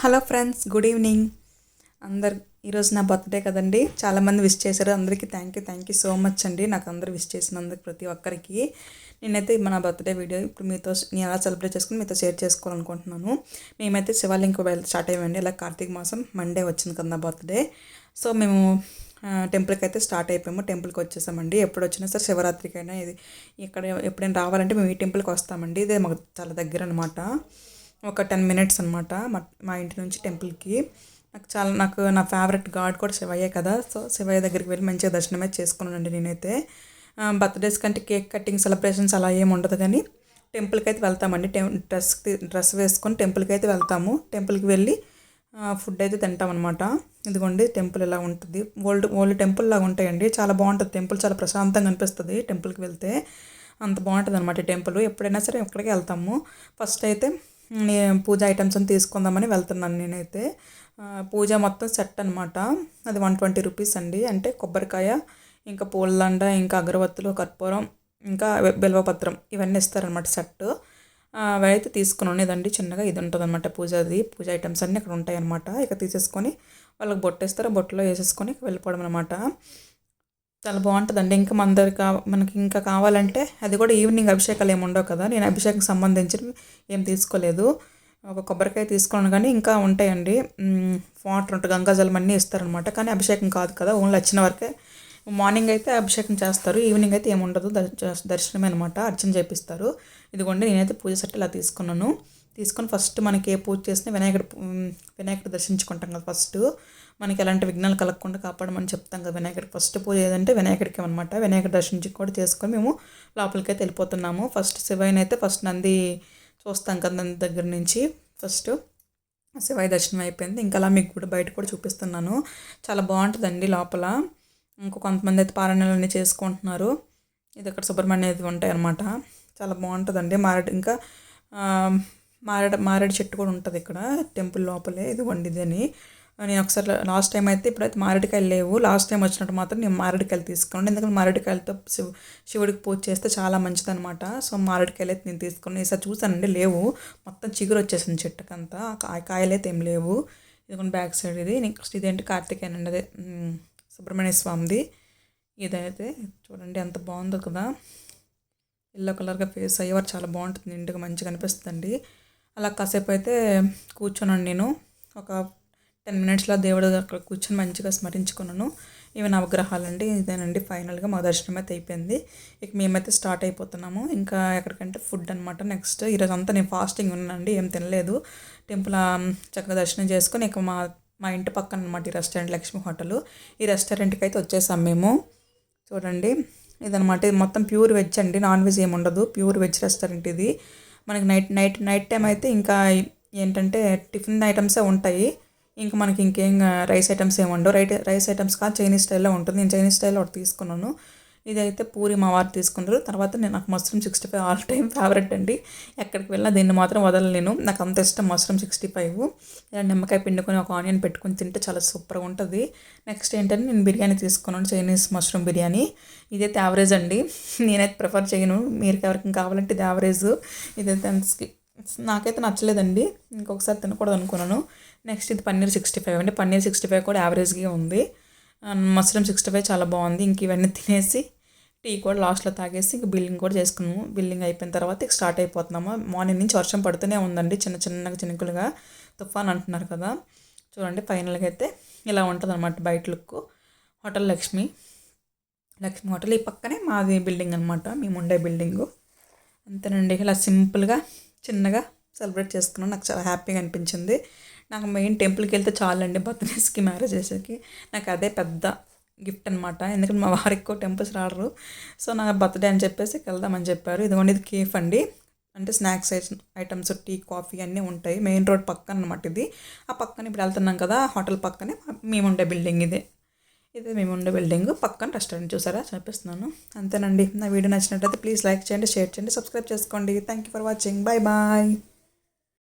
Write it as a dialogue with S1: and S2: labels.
S1: Hello friends good evening. అందరు ఈరోజు నా బర్త్డే కదండి. చాలామంది విష్ చేశారు. అందరికీ thank you thank you so much అండి. నాకు అందరు విష్ చేసినందుకు ప్రతి ఒక్కరికి. నేనైతే మన బర్త్డే వీడియో ఇప్పుడు మీతో నేను ఎలా సెలబ్రేట్ చేసుకుని మీతో షేర్ చేసుకోవాలనుకుంటున్నాను. మేమైతే శివాలయం వెళ్ళి స్టార్ట్ అయ్యామండి. ఇలా కార్తీక మాసం మండే వచ్చింది కదా బర్త్డే. సో మేము టెంపుల్కి అయితే స్టార్ట్ అయిపోయాము. టెంపుల్కి వచ్చేసామండి. ఎప్పుడు వచ్చినా సరే శివరాత్రికైనా ఇది ఇక్కడ ఎప్పుడైనా రావాలంటే మేము ఈ టెంపుల్కి వస్తామండి. ఇదే మాకు చాలా దగ్గర అనమాట ఒక టెన్ మినిట్స్ అనమాట మా ఇంటి నుంచి టెంపుల్కి. నాకు చాలా నాకు నా ఫేవరెట్ గాడ్ కూడా శివయ్యే కదా. సో శివయ్య దగ్గరికి వెళ్ళి మంచిగా దర్శనమే చేసుకున్నానండి నేనైతే. బర్త్డేస్ కంటే కేక్ కటింగ్ సెలబ్రేషన్స్ అలా ఏమి ఉండదు కానీ టెంపుల్కి అయితే వెళ్తామండి. టెం డ్రెస్ డ్రెస్ వేసుకొని టెంపుల్కి అయితే వెళ్తాము. టెంపుల్కి వెళ్ళి ఫుడ్ అయితే తింటాం అనమాట ఇదిగోండి టెంపుల్ ఇలా ఉంటుంది. ఓల్డ్ ఓల్డ్ టెంపుల్ లాగా ఉంటాయండి. చాలా బాగుంటుంది టెంపుల్. చాలా ప్రశాంతంగా అనిపిస్తుంది టెంపుల్కి వెళ్తే. అంత బాగుంటుంది అనమాట టెంపుల్. ఎప్పుడైనా సరే ఎక్కడికి వెళ్తాము. ఫస్ట్ అయితే పూజ ఐటమ్స్ అని తీసుకుందామని వెళ్తున్నాను నేనైతే. పూజ మొత్తం సెట్ అనమాట అది వన్ ట్వంటీ రూపీస్ అండి. అంటే కొబ్బరికాయ ఇంకా పూలదండ ఇంకా అగరవత్తులు కర్పూరం ఇంకా బిల్వపత్రం ఇవన్నీ ఇస్తారనమాట సెట్. అవైతే అయితే తీసుకున్నాను. ఇదండి చిన్నగా ఇది ఉంటుంది అనమాట పూజది పూజ ఐటమ్స్ అన్నీ అక్కడ ఉంటాయి అనమాట ఇక తీసేసుకొని వాళ్ళకి బొట్టేస్తారు బొట్టలో వేసేసుకొని వెళ్ళిపోవడం అనమాట చాలా బాగుంటుందండి. ఇంకా మన దగ్గర కా మనకి ఇంకా కావాలంటే అది కూడా ఈవినింగ్ అభిషేకాలు ఏమి ఉండవు కదా. నేను అభిషేకం సంబంధించి ఏం తీసుకోలేదు. ఒక కొబ్బరికాయ తీసుకున్నాను కానీ ఇంకా ఉంటాయండి. వాటర్ ఉంటుంది. గంగాజలం అన్నీ ఇస్తారనమాట కానీ అభిషేకం కాదు కదా. ఓన్లీ వచ్చిన వరకే. మార్నింగ్ అయితే అభిషేకం చేస్తారు. ఈవినింగ్ అయితే ఏముండదు దర్శనమే అనమాట అర్చన చేపిస్తారు. ఇదిగోండి నేనైతే పూజ సెట్ ఇలా తీసుకున్నాను. తీసుకొని ఫస్ట్ మనకి ఏ పూజ చేసినా వినాయకుడు వినాయకుడు దర్శించుకుంటాం కదా ఫస్ట్ మనకి ఎలాంటి విఘ్నాలు కలగకుండా కాపాడమని చెప్తాం కదా వినాయకుడికి ఫస్ట్ పూజ ఏదంటే వినాయకుడికి అనమాట వినాయకుడు దర్శించి కూడా చేసుకొని మేము లోపలికి అయితే వెళ్ళిపోతున్నాము. ఫస్ట్ శివయ్యని అయితే ఫస్ట్ నంది చూస్తాం కదా నంది దగ్గర నుంచి. ఫస్ట్ శివయ్య దర్శనం అయిపోయింది. ఇంకా అలా మీకు కూడా బయట కూడా చూపిస్తున్నాను. చాలా బాగుంటుందండి లోపల. ఇంకో కొంతమంది అయితే పారాయణాలన్నీ చేసుకుంటున్నారు. ఇది అక్కడ సుబ్రహ్మణ్య ఉంటాయి అనమాట చాలా బాగుంటుందండి. మారేడు ఇంకా మారేడు మారేడు చెట్టు కూడా ఉంటుంది ఇక్కడ టెంపుల్ లోపలే ఇది వండిదని. నేను ఒకసారి లాస్ట్ టైం అయితే ఇప్పుడైతే మారేడుకాయలు లేవు. లాస్ట్ టైం వచ్చినట్టు మాత్రం నేను మారేడుకాయలు తీసుకున్నాను. ఎందుకంటే మారేడుకాయలతో శివ శివుడికి పూజ చేస్తే చాలా మంచిదనమాట సో మారేడుకాయలు అయితే నేను తీసుకున్నాను. ఈసారి చూసానండి లేవు. మొత్తం చిగురు వచ్చేసింది చెట్టుకంతా. కాయలు అయితే ఏం లేవు. ఇది బ్యాక్ సైడ్ ఇది. నెక్స్ట్ ఇదేంటి కార్తికేయన్ అండి అదే సుబ్రహ్మణ్య స్వామిది. ఇదైతే చూడండి ఎంత బాగుందో కదా. ఎల్లో కలర్గా ఫేస్ అయ్యేవారు చాలా బాగుంటుంది. నిండుగా మంచిగా అనిపిస్తుంది అలా కాసేపు అయితే కూర్చున్నాను నేను. ఒక టెన్ మినిట్స్లో దేవుడు అక్కడ కూర్చొని మంచిగా స్మరించుకున్నాను. ఇవి నవగ్రహాలండి ఇదేనండి. ఫైనల్గా మా దర్శనం అయితే అయిపోయింది. ఇక మేమైతే స్టార్ట్ అయిపోతున్నాము. ఇంకా ఎక్కడికంటే ఫుడ్ అనమాట నెక్స్ట్ ఈరోజు అంతా నేను ఫాస్టింగ్ ఉన్నానండి. ఏం తినలేదు. టెంపుల్ చక్కగా దర్శనం చేసుకొని ఇక మా మా ఇంటి పక్కన అనమాట ఈ రెస్టారెంట్ లక్ష్మి హోటల్. ఈ రెస్టారెంట్కి అయితే వచ్చేసాం మేము. చూడండి. ఇదనమాట ఇది మొత్తం ప్యూర్ వెజ్ అండి. నాన్ వెజ్ ఏమి ఉండదు ప్యూర్ వెజ్ రెస్టారెంట్ ఇది. మనకి నైట్ నైట్ నైట్ టైం అయితే ఇంకా ఏంటంటే టిఫిన్ ఐటమ్సే ఉంటాయి. ఇంకా మనకి ఇంకేం రైస్ ఐటమ్స్ ఏమి ఉండవు. రైట్ రైస్ ఐటమ్స్ కాదు చైనీస్ స్టైల్లో ఉంటుంది. నేను చైనీస్ స్టైల్లో ఒకటి తీసుకున్నాను. ఇదైతే పూరి మా వారు తీసుకున్నారు. తర్వాత నేను నాకు mushroom sixty five all time favourite అండి. ఎక్కడికి వెళ్ళినా దీన్ని మాత్రం వదలలేను. నాకు అంత ఇష్టం మష్రూమ్ సిక్స్టీ ఫైవ్ ఇలా నిమ్మకాయ పిండుకొని ఒక ఆనియన్ పెట్టుకొని తింటే చాలా సూపర్గా ఉంటుంది. నెక్స్ట్ ఏంటంటే నేను బిర్యానీ తీసుకున్నాను చైనీస్ మష్రూమ్ బిర్యానీ. ఇదైతే యావరేజ్ అండి. నేనైతే ప్రిఫర్ చేయను. మీరు ఎవరికి కావాలంటే ఇది యావరేజ్ ఇదైతే నాకైతే నచ్చలేదండి. ఇంకొకసారి తినకూడదు అనుకున్నాను నెక్స్ట్ ఇది పన్నీర్ సిక్స్టీ ఫైవ్ అండి. పన్నీర్ సిక్స్టీ ఫైవ్ కూడా యావరేజ్గా ఉంది. మష్రూమ్ సిక్స్టీ ఫైవ్ చాలా బాగుంది. ఇంక ఇవన్నీ తినేసి టీ కూడా లాస్ట్లో తాగేసి ఇంక బిల్లింగ్ కూడా చేసుకున్నాము. బిల్లింగ్ అయిపోయిన తర్వాత ఇక స్టార్ట్ అయిపోతున్నాము. మార్నింగ్ నుంచి వర్షం పడుతూనే ఉందండి. చిన్న చిన్నగా చినుకులుగా తుఫాన్ అంటున్నారు కదా. చూడండి ఫైనల్గా అయితే ఇలా ఉంటుంది అనమాట బయట look. Hotel Lakshmi. Lakshmi hotel ఈ పక్కనే మాది బిల్డింగ్ అనమాట మేము ఉండే బిల్డింగు. అంతేనండి. ఇలా సింపుల్గా చిన్నగా సెలబ్రేట్ చేసుకున్నాను నాకు చాలా హ్యాపీగా అనిపించింది. నాకు మెయిన్ టెంపుల్కి వెళ్తే చాలండి బర్త్డేస్కి మ్యారేజెస్కి నాకు అదే పెద్ద గిఫ్ట్ అనమాట ఎందుకంటే మా వారు ఎక్కువ టెంపుల్స్ రాడరు. సో నా బర్త్డే అని చెప్పేసి వెళ్దామని చెప్పారు. ఇదిగోండి ఇది కేఫ్ అండి. అంటే స్నాక్స్ ఐటమ్స్ టీ కాఫీ అన్నీ ఉంటాయి. మెయిన్ రోడ్ పక్కన అనమాట ఇది. ఆ పక్కన ఇప్పుడు వెళ్తున్నాం కదా హోటల్ పక్కనే మేము ఉండే బిల్డింగ్ ఇదే. ఇదే మేము ఉండే బిల్డింగ్. పక్కన రెస్టారెంట్ చూసారా? చూపిస్తున్నాను అంతేనండి. నా వీడియో నచ్చినట్లయితే ప్లీజ్ లైక్ చేయండి షేర్ చేయండి సబ్స్క్రైబ్ చేసుకోండి. Thank you for watching. Bye bye.